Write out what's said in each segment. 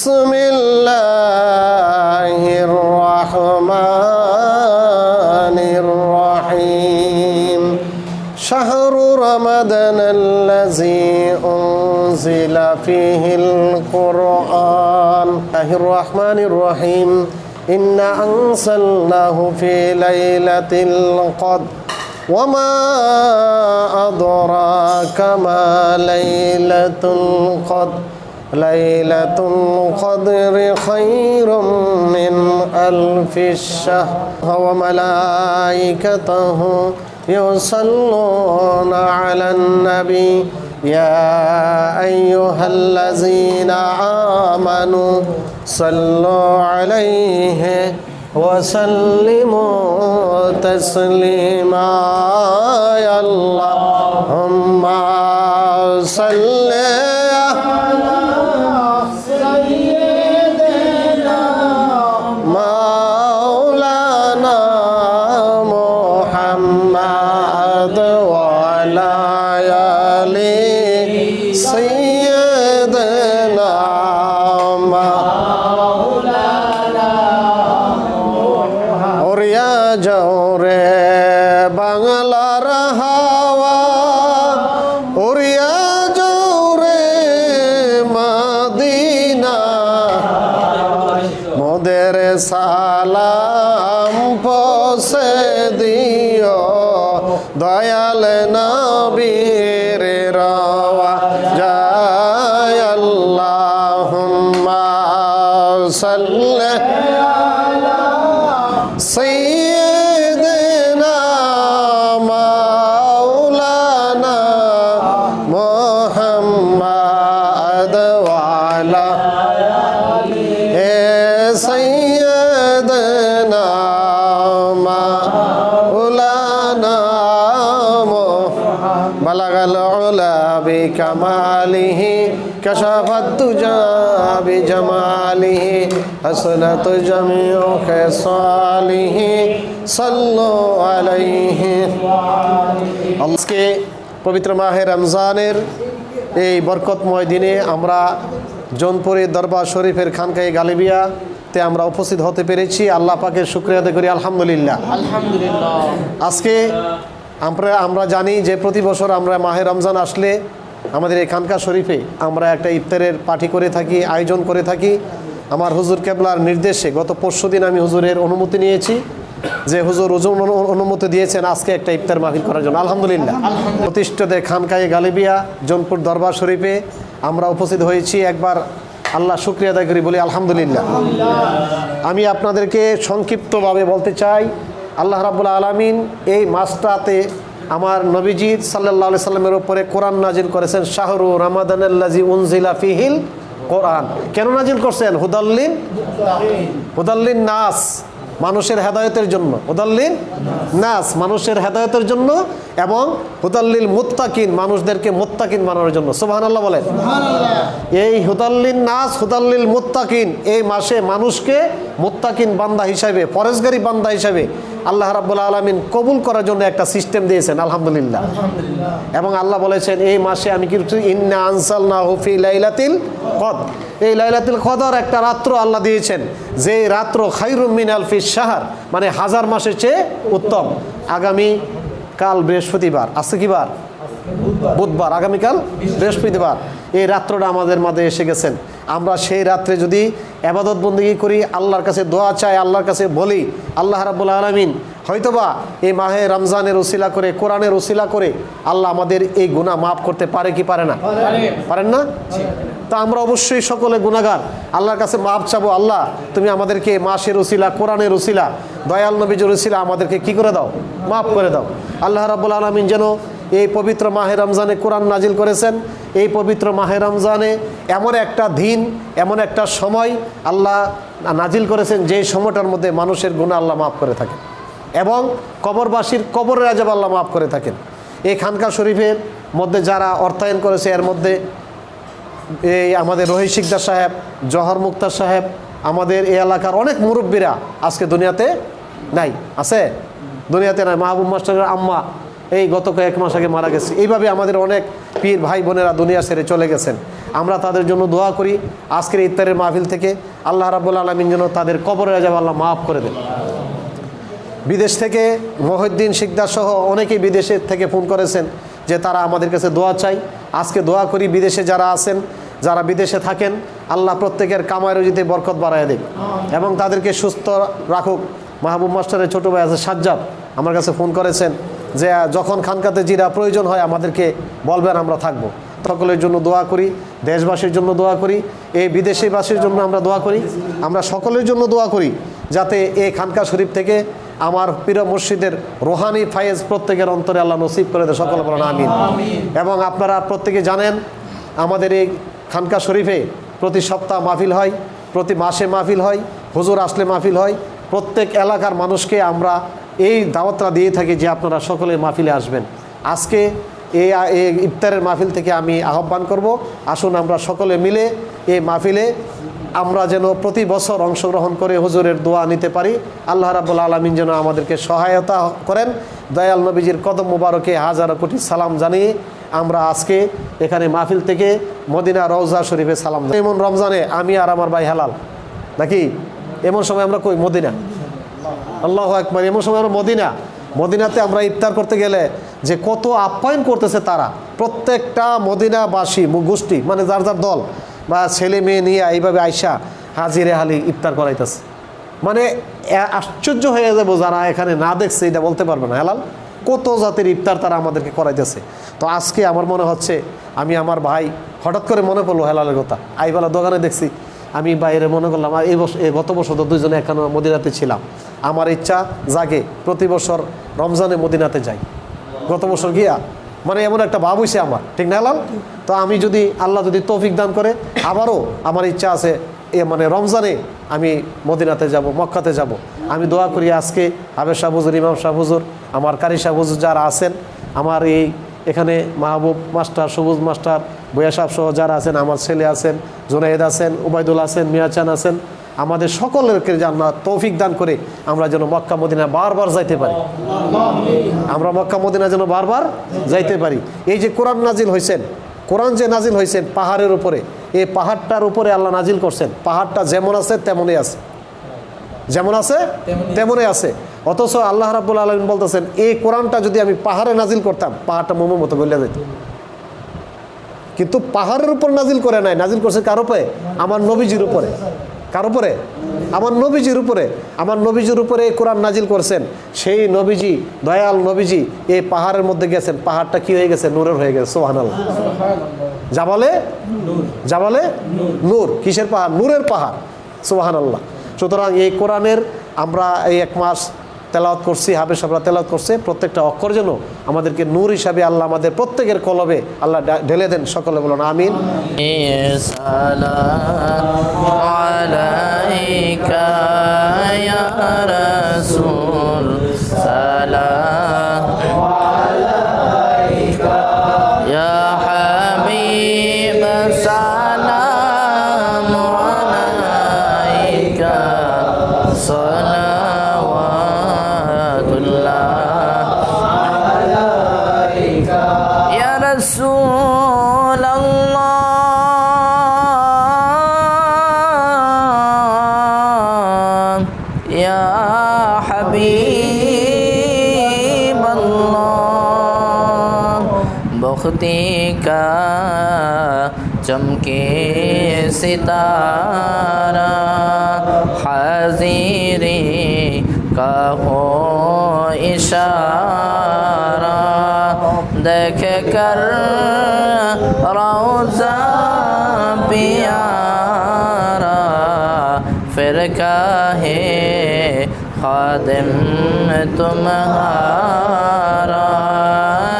بسم الله الرحمن الرحيم. شهر رمضان الذي أنزل فيه القرآن. الله الرحمن الرحيم. إنا أنزلناه في ليلة القدر. وما أدراك ما ليلة القدر. ليلة القدر خير من ألف الشهر وملائكته يصلون على النبي. يا أيها الذين آمنوا صلوا عليه وسلموا تسليما. يا اللهم محمد وعلى آل سيدنا ওরিয়া জোরে বাংলার হাওয়া ওরিয়া জোরে মদিনা মোদের সালাম পসে দিও দয়াল নবীর بجماله حسنت جميع خصاله صلوا عليه আজকে পবিত্র মাহে রমজানের এই বরকতময় দিনে আমরা জৌনপুরের দরবার শরীফের খানকাই গালিবিয়াতে আমরা উপস্থিত হতে পেরেছি আল্লাহ পাকের শুক্রিয়া আদায় করি আলহামদুলিল্লাহ আলহামদুলিল্লাহ আজকে আমরা আমরা জানি যে প্রতি বছর আমরা মাহে রমজান আসলে আমাদের এই খানকা শরীফে আমরা একটা ইফতারের পার্টি করে থাকি আয়োজন করে থাকি আমার হুজুর কেবলার নির্দেশে গত পরশু দিন আমি হুজুরের অনুমতি নিয়েছি যে হুজুর অনু- অনুমতি দিয়েছেন আজকে একটা ইফতার মাহফিল করার জন্য। আলহামদুলিল্লাহ। প্রতিষ্ঠিত খানকায়ে গালিবিয়া জোনপুর দরবার শরীফে আমরা উপস্থিত হয়েছি। একবার আল্লাহ শুক্রিয়া আদায় করি বলি আলহামদুলিল্লাহ। আমি আপনাদেরকে সংক্ষিপ্তভাবে বলতে চাই আল্লাহ রাবুল আলমিন এই মাসটাতে আমার নবীজি সাল্লাহ সাল্লামের উপরে কোরআন নাজিল করেছেন শাহরু রামাদানাল্লাজি উনজিলা ফিহিল কোরআন। কেন নাজিল করছেন? হুদাল্লিন? হুদাল্লিন নাস। মানুষের হেদায়তের জন্য। হুদাল্লিন নাস মানুষের হেদায়তের জন্য এবং হুদাল্লিল মুত্তাকিন মানুষদেরকে মুত্তাকিন বানানোর জন্য। সুবাহান আল্লাহ বলেন এই হুদাল্লিন নাস হুদাল্লিল মুত্তাকিন এই মাসে মানুষকে মুত্তাকিন বান্দা হিসাবে ফরেজগারি বান্দা হিসাবে আল্লাহ রাব্বুল আলমিন কবুল করার জন্য একটা সিস্টেম দিয়েছেন আলহামদুলিল্লাহ। এবং আল্লাহ বলেছেন এই মাসে আমি কিন্তু ইন্না আনসাল না হুফি লাইলাতিল কদ এই লাইলাতিল কদর একটা রাত্র আল্লাহ দিয়েছেন যে রাত্র খাইরুম মিন আলফি শাহার মানে হাজার মাসের চেয়ে উত্তম। আগামী কাল বৃহস্পতিবার, আজকে কি বার? বুধবার আগামীকাল বৃহস্পতিবার। এই রাত্রটা আমাদের মাঝে এসে গেছেন। আমরা সেই রাত্রে যদি আবাদত বন্দী করি, আল্লাহর কাছে দোয়া চাই, আল্লাহর কাছে বলি, আল্লাহ রাবুল আলমিন হয়তোবা এই মাহে রমজানের উসিলা করে, কোরআনের উসিলা করে আল্লাহ আমাদের এই গুণা মাফ করতে পারে কি পারে না? পারেন না? তা আমরা অবশ্যই সকলে গুণাগার আল্লাহর কাছে মাপ চাবো, আল্লাহ, তুমি আমাদেরকে মাসের উসিলা কোরআনের উসিলা দয়াল নবীজুর উসিলা আমাদেরকে কি করে দাও? মাফ করে দাও। আল্লাহ রাবুল আলমিন যেন এই পবিত্র মাহে রমজানে কোরআন নাজিল করেছেন। এই পবিত্র মাহে রমজানে এমন একটা দিন, এমন একটা সময় আল্লাহ নাজিল করেছেন যেই সময়টার মধ্যে মানুষের গুণা আল্লাহ মাফ করে থাকেন এবং কবরবাসীর কবরের আজাব আল্লাহ মাফ করে থাকেন। এই খানকা শরীফের মধ্যে যারা অর্থায়ন করেছে, এর মধ্যে এই আমাদের রহিত শিকদার সাহেব, জহর মুক্তার সাহেব, আমাদের এই এলাকার অনেক মুরব্বীরা আজকে দুনিয়াতে নাই। আছে? দুনিয়াতে নাই। মাহবুব মাস্টারের আম্মা এই গত কয়েক মাস আগে মারা গেছে। এইভাবে আমাদের অনেক পীর ভাই বোনেরা দুনিয়া ছেড়ে চলে গেছেন। আমরা তাদের জন্য দোয়া করি, আজকের ইফতারের মাহফিল থেকে আল্লাহ রাবুল আলমিন যেন তাদের কবরে যাব আল্লাহ মাফ করে দেন। বিদেশ থেকে মহিউদ্দিন শিকদার সহ অনেকেই বিদেশে থেকে ফোন করেছেন যে তারা আমাদের কাছে দোয়া চাই। আজকে দোয়া করি বিদেশে যারা আছেন, যারা বিদেশে থাকেন, আল্লাহ প্রত্যেকের কামায় রুজিতে বরকত বাড়ায় দেখ এবং তাদেরকে সুস্থ রাখুক। মাহবুব মাস্টারের ছোটো ভাই আছে সাজ্জাদ, আমার কাছে ফোন করেছেন যে, যখন খানকাতে জিরা প্রয়োজন হয়, আমাদেরকে বলবেন, আমরা থাকব। সকলের জন্য দোয়া করি, দেশবাসীর জন্য দোয়া করি, এই বিদেশিবাসীর জন্য আমরা দোয়া করি। আমরা সকলের জন্য দোয়া করি, যাতে এই খানকা শরীফ থেকে আমার প্রিয় মসজিদের রোহানি ফায়েজ প্রত্যেকের অন্তরে আল্লাহ নসিব করে দেয়। সকল বলেন আমিন। এবং আপনারা প্রত্যেকে জানেন আমাদের এই খানকা শরীফে প্রতি সপ্তাহ মাহফিল হয় প্রতি মাসে মাহফিল হয় হুজুর আসলে মাহফিল হয়। প্রত্যেক এলাকার মানুষকে আমরা এই দাওয়াতটা দিয়ে থাকি যে আপনারা সকলে মাহফিলে আসবেন। আজকে এই এই ইফতারের মাহফিল থেকে আমি আহ্বান করব। আসুন আমরা সকলে মিলে এই মাহফিলে আমরা যেন প্রতি বছর অংশগ্রহণ করে হুজুরের দোয়া নিতে পারি। আল্লাহ রাবুল আলমিন যেন আমাদেরকে সহায়তা করেন। দয়াল নবীজির কদম মুবারকে হাজারো কোটি সালাম জানিয়ে আমরা আজকে এখানে মাহফিল থেকে মদিনা রওজা শরীফে সালাম। এমন রমজানে আমি আর আমার ভাই হালাল। নাকি? এমন সময় আমরা কই? মদিনা। আল্লাহ একবার এমন সময় আমরা মদিনা। মদিনাতে আমরা ইফতার করতে গেলে যে কত আপ্যায়ন করতেছে তারা। প্রত্যেকটা মদিনাবাসী গোষ্ঠী মানে যার যার দল বা ছেলে মেয়ে নিয়ে এইভাবে আইসা হাজিরে হালি ইফতার করাইতেছে। মানে আশ্চর্য হয়ে যাব যারা এখানে না দেখছে, এটা বলতে পারবে না। হেলাল, কত জাতের ইফতার তারা আমাদেরকে করাইতেছে। তো আজকে আমার মনে হচ্ছে, আমি আমার ভাই হঠাৎ করে মনে পড়ল হেলালের কথা। আইবেলা দোকানে দেখছি, আমি বাইরে মনে করলাম এই বছর গত বছর তো দুইজনে এখানে মদিনাতে ছিলাম। আমার ইচ্ছা জাগে প্রতি বছর রমজানে মদিনাতে যাই। গত বছর গিয়া মানে এমন একটা ভাব হইছে আমার। ঠিক না লাল তো আমি যদি আল্লাহ যদি তৌফিক দান করে, আবারও আমার ইচ্ছা আছে, এ মানে রমজানে আমি মদিনাতে যাব, মক্কাতে যাব। আমি দোয়া করি আজকে আবের শাহ হুজুর, ইমাম শাহ হুজুর, আমার কারি শাহ হুজুর যারা আছেন, আমার এই এখানে মাহবুব মাস্টার, সবুজ মাস্টার বয়া সাহেব সহ যারা আছেন, আমার ছেলে আছেন, জুনাইদ আছেন, উবায়দুল আছেন মিয়াচান আছেন আমাদের সকলেরকে আল্লাহ তৌফিক দান করে আমরা যেন মক্কা মদিনা বারবার যাইতে পারি। আমরা মক্কা মদিনা যেন বারবার যাইতে পারি। এই যে কোরআন নাজিল হয়েছেন কোরআন যে নাজিল হয়েছেন পাহাড়ের উপরে এই পাহাড়টার উপরে আল্লাহ নাজিল করছেন। পাহাড়টা যেমন আছে তেমনই আছে। যেমন আছে তেমনই আছে। অথচ আল্লাহ রাবুল আলমিন বলতেছেন এই কোরআনটা যদি আমি পাহাড়ে নাজিল করতাম পাহাড়টা মোমের মতো গলিয়া যেত কিন্তু পাহাড়ের উপর নাজিল করে নাই। নাজিল করছে কার উপরে? আমার নবীজির উপরে। কার উপরে? আমার নবীজির উপরে। আমার নবীজির উপরে এই কোরআন নাজিল করছেন। সেই নবীজি, দয়াল নবীজি এই পাহাড়ের মধ্যে গেছেন। পাহাড়টা কি হয়ে গেছে? নূরের হয়ে গেছে। সোহান জাবালে? জাবালে? নূর। কিসের পাহাড়? নূরের পাহাড়। সোহান আল্লাহ সুতরাং এই কোরআনের আমরা এই এক মাস তেলাওয়াত করছি হাবে সাবরা তেলাওয়াত করছে, প্রত্যেকটা অক্ষর যেন আমাদেরকে নূর হিসাবে আল্লাহ আমাদের প্রত্যেকের কলবে আল্লাহ ঢেলে দেন, সকলে বলুন, আমিন। সালা يا حبيب بختی کا چمکے ستارہ حاضری کا ہو اشارہ دیکھ کر روزہ پیارا پھر کاہے خادم تمہارا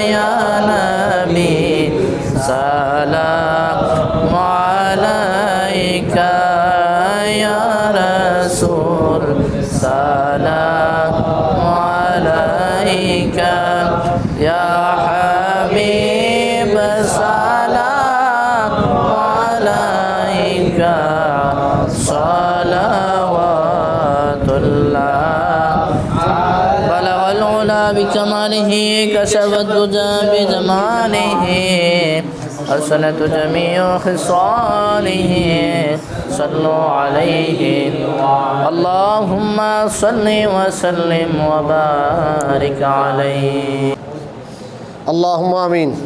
یا نبی سلام علیک یا رسول سلام علیک یا صلوات الله بلغ العلا بكمال جلاله كشف الدجى بجماله حسنت جميع خصاله صلوا عليه اللهم صل وسلم وبارك عليه اللهم آمين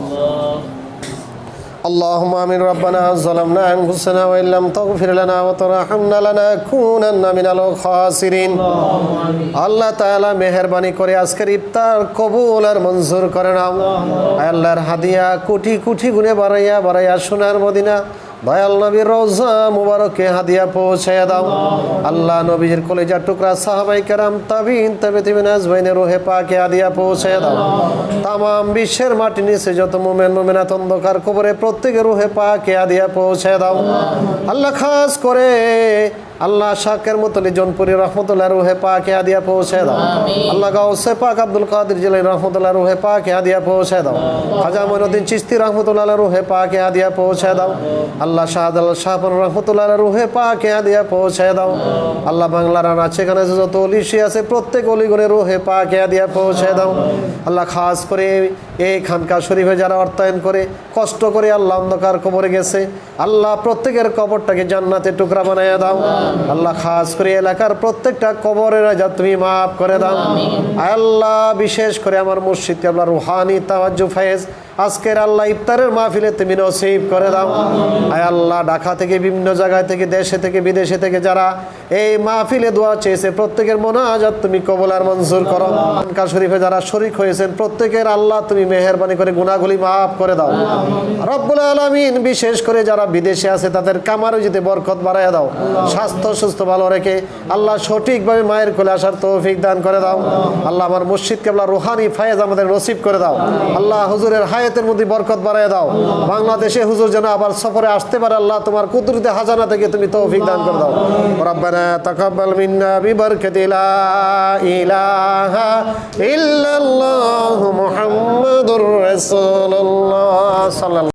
اللهم آمين ربنا ظلمنا أنفسنا وإن لم تغفر لنا وترحمنا لنكونن من الخاسرين আল্লাহ তাআলা মেহেরবানি করে আজকের ইফতার কবুল আর মঞ্জুর করে নাও আল্লাহর হাদিয়া কোটি কোটি গুণে বাড়াইয়া বাড়াইয়া সোনার মদিনা দয়াল নবীর রোজা মুবারকে হাদিয়া পৌঁছাইয়া দাও। আল্লাহ নবীর কলেজার টুকরা সাহাবাই কেরাম তাবিন তবে তুমি নাজবাইনে রোহে পাকে হাদিয়া পৌঁছাইয়া দাও। তামাম বিশ্বের মাটি নিচে যত মোমেন মোমেনাত অন্ধকার কবরে প্রত্যেকে রোহে পাকে হাদিয়া পৌঁছাইয়া দাও। আল্লাহ খাস করে আল্লাহ শাকের মতলি জনপুরি রহমতুল্লাহ রুহে পাকে আদিয়া পৌঁছে দাও। আল্লাহ গাউসে পাক আব্দুল কাদের জিলাই রহমতুল্লাহ রুহে পাকে আদিয়া পৌঁছে দাও। খাজা মইনুদ্দিন চিস্তি রহমতুল্লাহ রুহে পাকে আদিয়া পৌঁছে দাও। আল্লাহ শাহদাল শাহপুর রহমতুল্লাহ রুহে পাকে আদিয়া পৌঁছে দাও। আল্লাহ বাংলার আছে এখানে যত অলিশি আছে প্রত্যেক অলিগণে রুহে পাকে আদিয়া পৌঁছে দাও। আল্লাহ খাস করে এই খানকা শরীফে যারা অর্থায়ন করে কষ্ট করে আল্লাহ অন্ধকার কবরে গেছে আল্লাহ প্রত্যেকের কবরটাকে জান্নাতে টুকরা বানাইয়া দাও। আল্লাহ খাস করে এলাকার প্রত্যেকটা কবরের যা তুমি মাফ করে দাও। আল্লাহ বিশেষ করে আমার মসজিদ আল্লাহ রুহানি তাওয়াজ্জু ফায়েজ আজকের আল্লাহ ইফতারের মাহফিলে তুমি নসিব করে দাও। আয় আল্লাহ, ঢাকা থেকে বিভিন্ন জায়গায় থেকে, দেশে থেকে, বিদেশে থেকে যারা এই মাহফিলে দোয়া চেয়েছে, প্রত্যেকের মোনাজাত তুমি কবল আর মঞ্জুর করো। খানকা শরীফে যারা শরিক হয়েছেন, প্রত্যেকের আল্লাহ তুমি মেহেরবানি করে গুনাহগুলি মাফ করে দাও। রব্বুল আলামিন, বিশেষ করে যারা বিদেশে আছে, তাদের কামারও যদি বরকত বাড়াইয়া দাও। স্বাস্থ্য সুস্থ ভালো রেখে আল্লাহ সঠিকভাবে মায়ের কোলে আসার তৌফিক দান করে দাও। আল্লাহ আমার মুর্শিদ কেবলা রুহানি ফায়েজ আমাদের নসিব করে দাও। আল্লাহ হুজুরের হায়াতের মধ্যে বরকত বাড়াই দাও। বাংলাদেশে হুজুর যেন আবার সফরে আসতে পারে, আল্লাহ তোমার কুদরতে হাজানা থেকে তুমি তৌফিক দান করে দাও। রব্বানা তাকাব্বাল মিন্না বিবারকাতি ইলাহা ইল্লাল্লাহু মুহাম্মাদুর রাসূলুল্লাহ সাল্লাল্লাহু